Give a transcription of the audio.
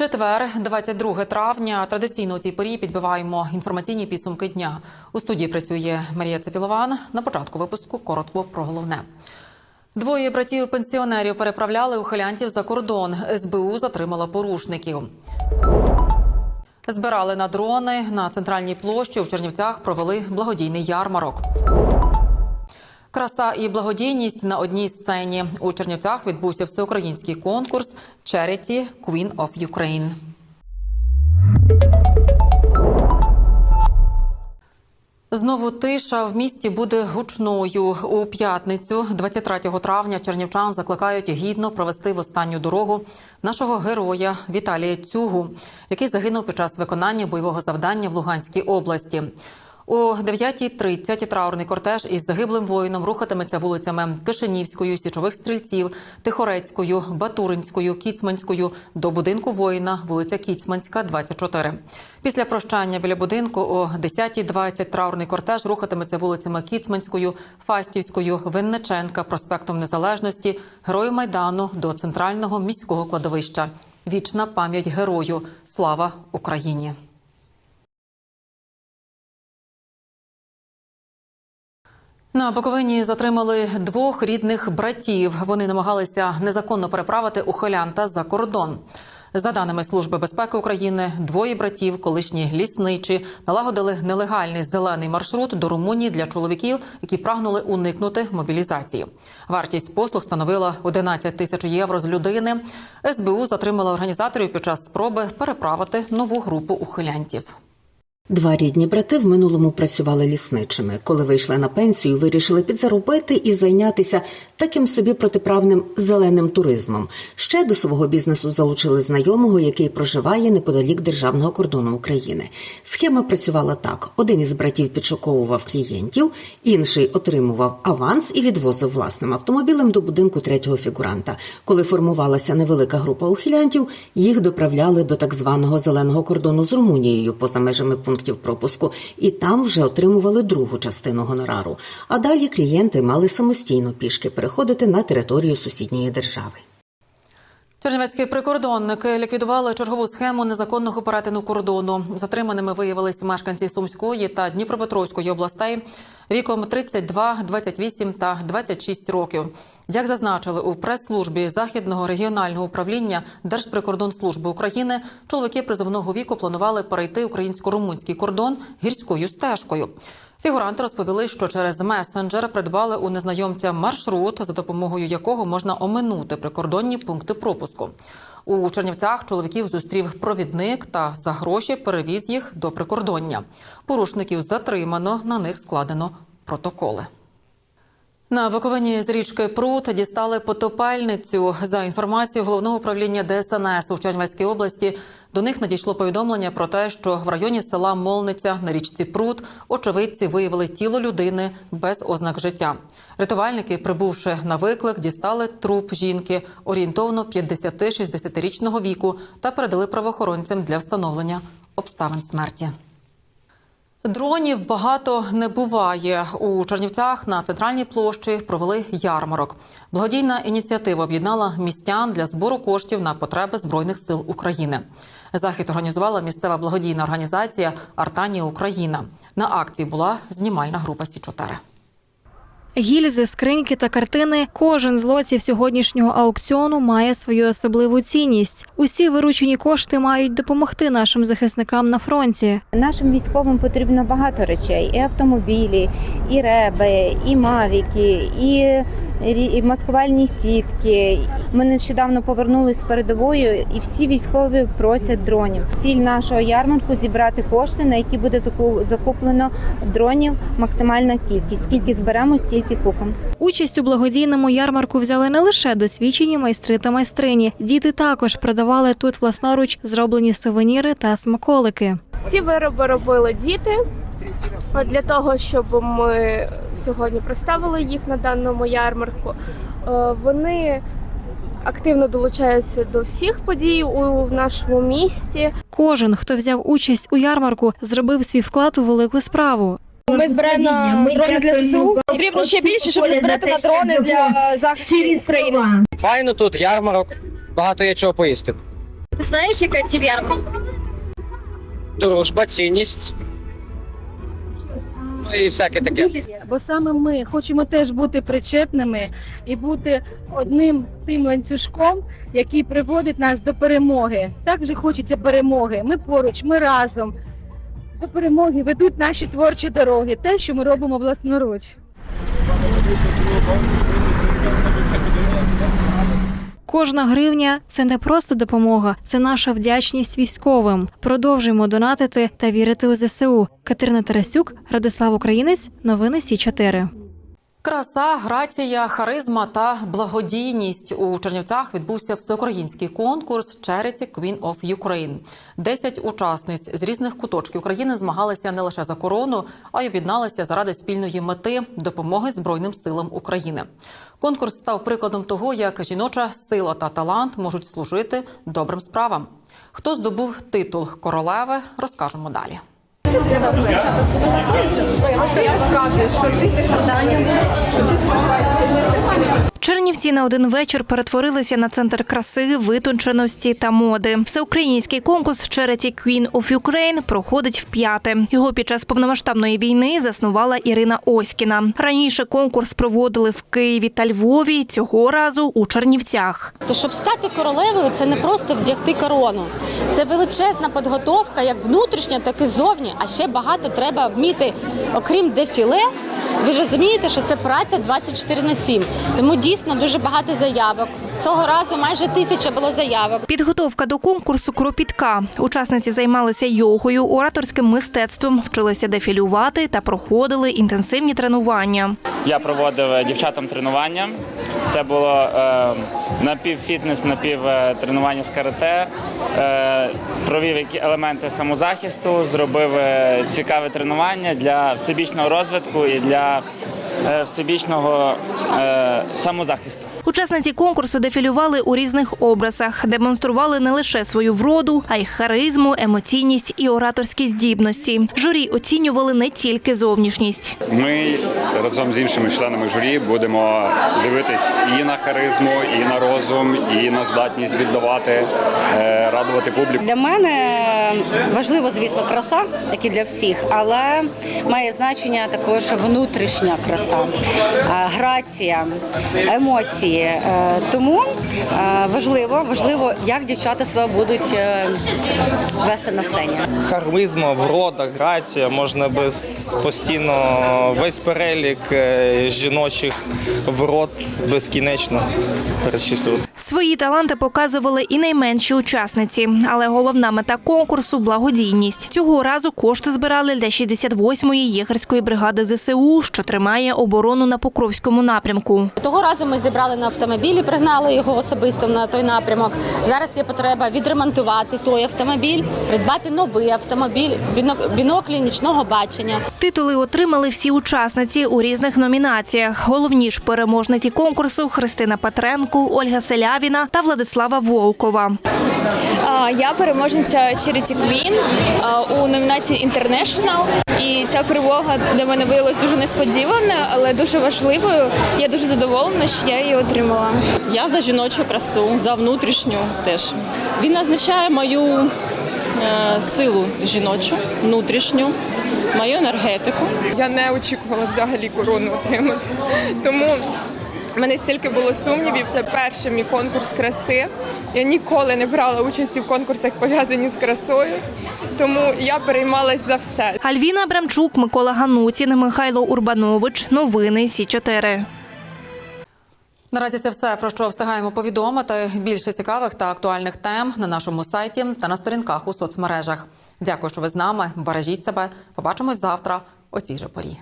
Четвер, 22 травня. Традиційно у цій порі підбиваємо інформаційні підсумки дня. У студії працює Марія Цепілован. На початку випуску коротко про головне. Двоє братів-пенсіонерів переправляли ухилянтів за кордон. СБУ затримала порушників. Збирали на дрони на центральній площі. У Чернівцях провели благодійний ярмарок. Краса і благодійність на одній сцені. У Чернівцях відбувся всеукраїнський конкурс Charity Queen of Ukraine. Знову тиша в місті буде гучною. У п'ятницю, 23 травня, чернівчан закликають гідно провести в останню дорогу нашого героя Віталія Цюгу, який загинув під час виконання бойового завдання в Луганській області. О 9.30 траурний кортеж із загиблим воїном рухатиметься вулицями Кишинівською, Січових стрільців, Тихорецькою, Батуринською, Кіцманською до будинку воїна, вулиця Кіцманська, 24. Після прощання біля будинку о 10.20 траурний кортеж рухатиметься вулицями Кіцманською, Фастівською, Винниченка, проспектом Незалежності, Герою Майдану до центрального міського кладовища. Вічна пам'ять герою. Слава Україні! На Буковині затримали двох рідних братів. Вони намагалися незаконно переправити ухилянта за кордон. За даними Служби безпеки України, двоє братів, колишні лісничі, налагодили нелегальний зелений маршрут до Румунії для чоловіків, які прагнули уникнути мобілізації. Вартість послуг становила 11 тисяч євро з людини. СБУ затримала організаторів під час спроби переправити нову групу ухилянтів. Два рідні брати в минулому працювали лісничими. Коли вийшли на пенсію, вирішили підзаробити і зайнятися таким собі протиправним зеленим туризмом. Ще до свого бізнесу залучили знайомого, який проживає неподалік державного кордону України. Схема працювала так: один із братів підшуковував клієнтів, інший отримував аванс і відвозив власним автомобілем до будинку третього фігуранта. Коли формувалася невелика група ухилянтів, їх доправляли до так званого зеленого кордону з Румунією поза межами пунктів пропуску, і там вже отримували другу частину гонорару. А далі клієнти мали самостійно пішки переходити на територію сусідньої держави. Чернівецькі прикордонники ліквідували чергову схему незаконного перетину кордону. Затриманими виявилися мешканці Сумської та Дніпропетровської областей віком 32, 28 та 26 років. Як зазначили у прес-службі Західного регіонального управління Держприкордонслужби України, чоловіки призовного віку планували перейти українсько-румунський кордон гірською стежкою. Фігуранти розповіли, що через месенджер придбали у незнайомця маршрут, за допомогою якого можна оминути прикордонні пункти пропуску. У Чернівцях чоловіків зустрів провідник та за гроші перевіз їх до прикордоння. Порушників затримано, на них складено протоколи. На Буковині з річки Прут дістали потопельницю. За інформацією головного управління ДСНС у Чернівецькій області, до них надійшло повідомлення про те, що в районі села Молниця на річці Прут очевидці виявили тіло людини без ознак життя. Рятувальники, прибувши на виклик, дістали труп жінки орієнтовно 50-60-річного віку та передали правоохоронцям для встановлення обставин смерті. Дронів багато не буває. У Чернівцях на центральній площі провели ярмарок. Благодійна ініціатива об'єднала містян для збору коштів на потреби збройних сил України. Захід організувала місцева благодійна організація Артанія Україна. На акції була знімальна група Сі 4 Гільзи, скриньки та картини. Кожен з лотів сьогоднішнього аукціону має свою особливу цінність. Усі виручені кошти мають допомогти нашим захисникам на фронті. Нашим військовим потрібно багато речей: і автомобілі, і реби, і мавіки, і, і маскувальні сітки. Ми нещодавно повернулись з передовою, і всі військові просять дронів. Ціль нашого ярмарку зібрати кошти, на які буде заку- закуплено дронів максимальна кількість. Скільки зберемо, стільки купимо. Участь у благодійному ярмарку взяли не лише досвідчені майстри та майстрині. Діти також продавали тут власноруч зроблені сувеніри та смаколики. Ці вироби робили діти От для того, щоб ми сьогодні представили їх на даному ярмарку. Е, Вони активно долучаються до всіх подій у нашому місті. Кожен, хто взяв участь у ярмарку, зробив свій вклад у велику справу. Ми збираємо на дрони для ЗСУ. Потрібно ще більше, щоб збирати на дрони для захисту України. Файно тут ярмарок, багато є чого поїсти. Ти знаєш, яка ціль ярмарку? дружба, цінність. Ну і всяке таке. бо саме ми хочемо теж бути причетними і бути одним тим ланцюжком, який приводить нас до перемоги. Так же хочеться перемоги. Ми поруч, ми разом. До перемоги ведуть наші творчі дороги, те, що ми робимо власноруч. Кожна гривня це не просто допомога, це наша вдячність військовим. Продовжуємо донатити та вірити у ЗСУ. Катерина Тарасюк, Радислав Українець, новини Сі 4 Краса, грація, харизма та благодійність у Чернівцях відбувся всеукраїнський конкурс Charity Queen of Ukraine. Десять учасниць з різних куточків України змагалися не лише за корону, а й об'єдналися заради спільної мети допомоги Збройним силам України. Конкурс став прикладом того, як жіноча сила та талант можуть служити добрим справам. Хто здобув титул королеви, розкажемо далі цим треба дівчата сфотографуються, і от я розказую, що ти ти що ти поживаєш. Чернівці на один вечір перетворилися на центр краси, витонченості та моди. Всеукраїнський конкурс Charity Queen of Ukraine проходить вп'яте. Його під час повномасштабної війни заснувала Ірина Оськіна. Раніше конкурс проводили в Києві та Львові. Цього разу у Чернівцях. То щоб стати королевою, це не просто вдягти корону. Це величезна підготовка, як внутрішня, так і зовні. А ще багато треба вміти, окрім дефіле. Ви розумієте, що це праця 24 на 7. Тому дійсно дуже багато заявок. Цього разу майже тисяча було заявок. Підготовка до конкурсу кропітка. Учасниці займалися йогою, ораторським мистецтвом, вчилися дефілювати та проходили інтенсивні тренування. Я проводив дівчатам тренування. Це було е, напівфітнес, напівтренування з карате. Е, провів які елементи самозахисту, зробив е, цікаве тренування для всебічного розвитку і для е, всебічного е, самозахисту. Учасниці конкурсу дефілювали у різних образах, демонстрували не лише свою вроду, а й харизму, емоційність і ораторські здібності. Журі оцінювали не тільки зовнішність. Ми разом з іншими членами журі будемо дивитись і на харизму, і на розум, і на здатність віддавати, е, радувати публіку. Для мене важливо, звісно, краса, як і для всіх, але має значення також внутрішня краса, е, грація, емоції. Е, Тому е, важливо, важливо, як дівчата себе будуть е, вести на сцені. Харизма, врода, грація, можна без постійно весь перелік е, жіночих врод безкінечно перечислювати. Свої таланти показували і найменші учасниці, але головна мета конкурсу благодійність. Цього разу кошти збирали для 68-ї єгерської бригади ЗСУ, що тримає оборону на Покровському напрямку. Того разу ми зібрали на автомобілі, пригнали його особисто на той напрямок. Зараз є потреба відремонтувати той автомобіль, придбати новий автомобіль, бінок- біноклі нічного бачення. Титули отримали всі учасниці у різних номінаціях. Головні ж переможниці конкурсу Христина Петренко, Ольга Селявіна та Владислава Волкова. Я переможниця Charity Queen у номінації International. І ця перемога для мене виявилась дуже несподіваною, але дуже важливою. Я дуже задоволена, що я її отримала. Я за жіночу красу, за внутрішню теж. Він означає мою е, силу жіночу, внутрішню, мою енергетику. Я не очікувала взагалі корону отримати. Тому в мене стільки було сумнівів. Це перший мій конкурс краси. Я ніколи не брала участі в конкурсах пов'язані з красою, тому я переймалась за все. Альвіна Абрамчук, Микола Ганутін, Михайло Урбанович. Новини Сі 4 Наразі це все про що встигаємо повідомити. Більше цікавих та актуальних тем на нашому сайті та на сторінках у соцмережах. Дякую, що ви з нами. Бережіть себе. Побачимось завтра о цій же порі.